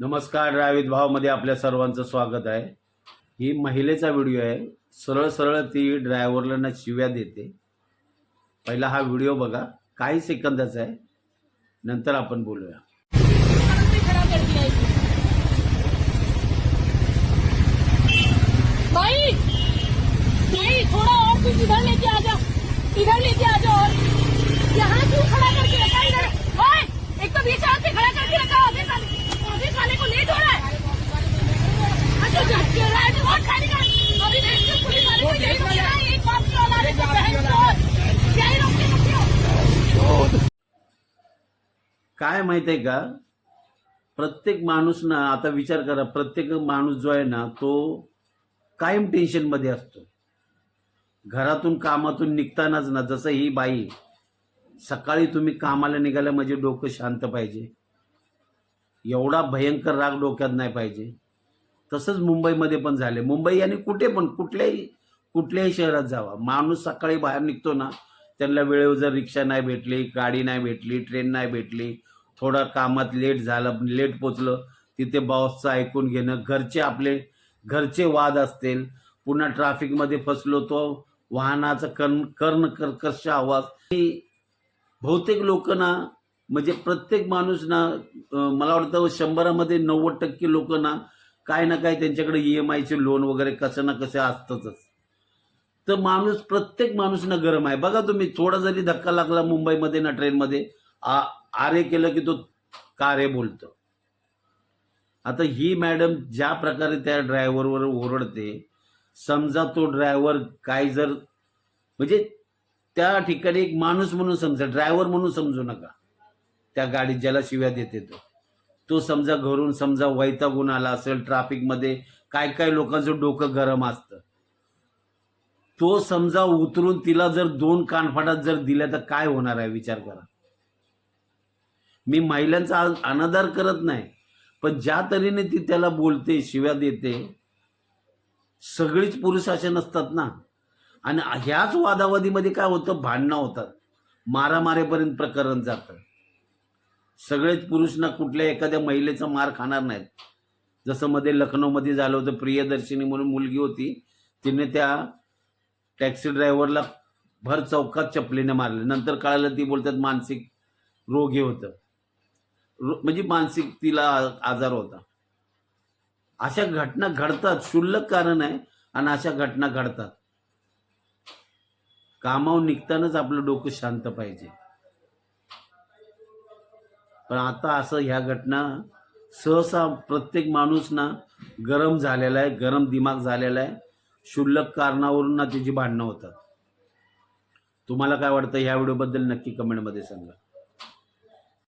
नमस्कार रावित भावमध्ये आपल्या सर्वांचं स्वागत आहे. ही महिलेचा व्हिडिओ आहे. सरळ सरळ ती ड्रायव्हरला ना शिव्या देते. पहिला हा व्हिडिओ बघा. काही सेकंदाचा आहे. नंतर आपण बोलूया. भाई भाई थोड़ा और कुछ इधर लेके आ जाओ इधर लेके आ जाओ और. यहाँ क्यों खड़ा करके रखा इधर. एक तो बीच आके खड़ा करके रखा आगे वाले को लेट हो रहा है अच्छा झटके रहा है तो बहुत खाली का अभी देख के पुलिस वाले को यही रोक रहा है एक बाप की औलाद है तो बहन चोद यही रोकते रोकते काय माहीत आहे का? प्रत्येक माणूस ना आता विचार करा प्रत्येक माणूस जो आहे ना तो कायम टेन्शनमध्ये असतो. घरातून कामातून निघतानाच ना जसं ही बाई सकाळी तुम्ही कामाला निघाल्या म्हणजे डोकं शांत पाहिजे. एवढा भयंकर राग डोक्यात नाही पाहिजे. तसंच मुंबईमध्ये पण झाले मुंबई आणि कुठे पण कुठल्याही कुठल्याही शहरात जावा. माणूस सकाळी बाहेर निघतो ना त्यांना वेळेवर जर रिक्षा नाही भेटली गाडी नाही भेटली ट्रेन नाही भेटली थोडं कामात लेट झालं लेट पोचलं तिथे बॉसचं ऐकून घेणं घरचे आपले घरचे वाद असतील पुन्हा ट्रॅफिकमध्ये फसलो तो वाहनाचा कर्ण कर्ण कर्कश आवाज. बहुतेक लोक ना म्हणजे प्रत्येक माणूस ना मला वाटतं शंभरामध्ये नव्वद टक्के लोक ना काय ना काय त्यांच्याकडे ई एम आयचे लोन वगैरे कसं ना कसं असतंच तर माणूस प्रत्येक माणूस ना गरम आहे. बघा तुम्ही थोडा जरी धक्का लागला मुंबईमध्ये ना ट्रेनमध्ये आरे केलं की तो कारे बोलतो. आता ही मॅडम ज्या प्रकारे त्या ड्रायव्हरवर ओरडते समजा तो ड्रायव्हर काय जर म्हणजे त्या ठिकाणी एक माणूस म्हणून समजा ड्रायव्हर म्हणून समजू नका. त्या गाडीत ज्याला शिव्या देते तो. तो समजा घरून समजा वैतागून आला असेल ट्रॅफिकमध्ये काय काय लोकांचं डोकं गरम असतं. तो समजा उतरून तिला जर दोन कानफाटात जर दिल्या तर काय होणार आहे? विचार करा. मी महिलांचा अनादर करत नाही पण ज्या तऱ्हेने ती त्याला बोलते शिव्या देते सगळीच पुरुष असे नसतात ना? आणि ह्याच वादावादीमध्ये काय होतं? भांडणं होतात. मारामारेपर्यंत प्रकरण जातं. सगळेच पुरुष ना कुठल्या एखाद्या महिलेचा मार खाणार नाहीत. जसं मध्ये लखनौमध्ये झालं होतं प्रियदर्शिनी म्हणून मुलगी होती. तिने त्या टॅक्सी ड्रायव्हरला भर चौकात चपलीने मारले. नंतर कळालं ती बोलतात मानसिक रोग हे होतं. रो- म्हणजे मानसिक तिला आजार होता. अशा घटना घडतात. क्षुल्लक कारण आहे आणि अशा घटना घडतात. कामावर निघतानाच आपलं डोकं शांत पाहिजे. पण आता असं ह्या घटना सहसा प्रत्येक माणूस ना गरम झालेला आहे गरम दिमाग झालेला आहे. क्षुल्लक कारणावरून ना त्याची भांडणं होतात. तुम्हाला काय वाटतं? ह्या व्हिडिओबद्दल नक्की कमेंटमध्ये सांगा.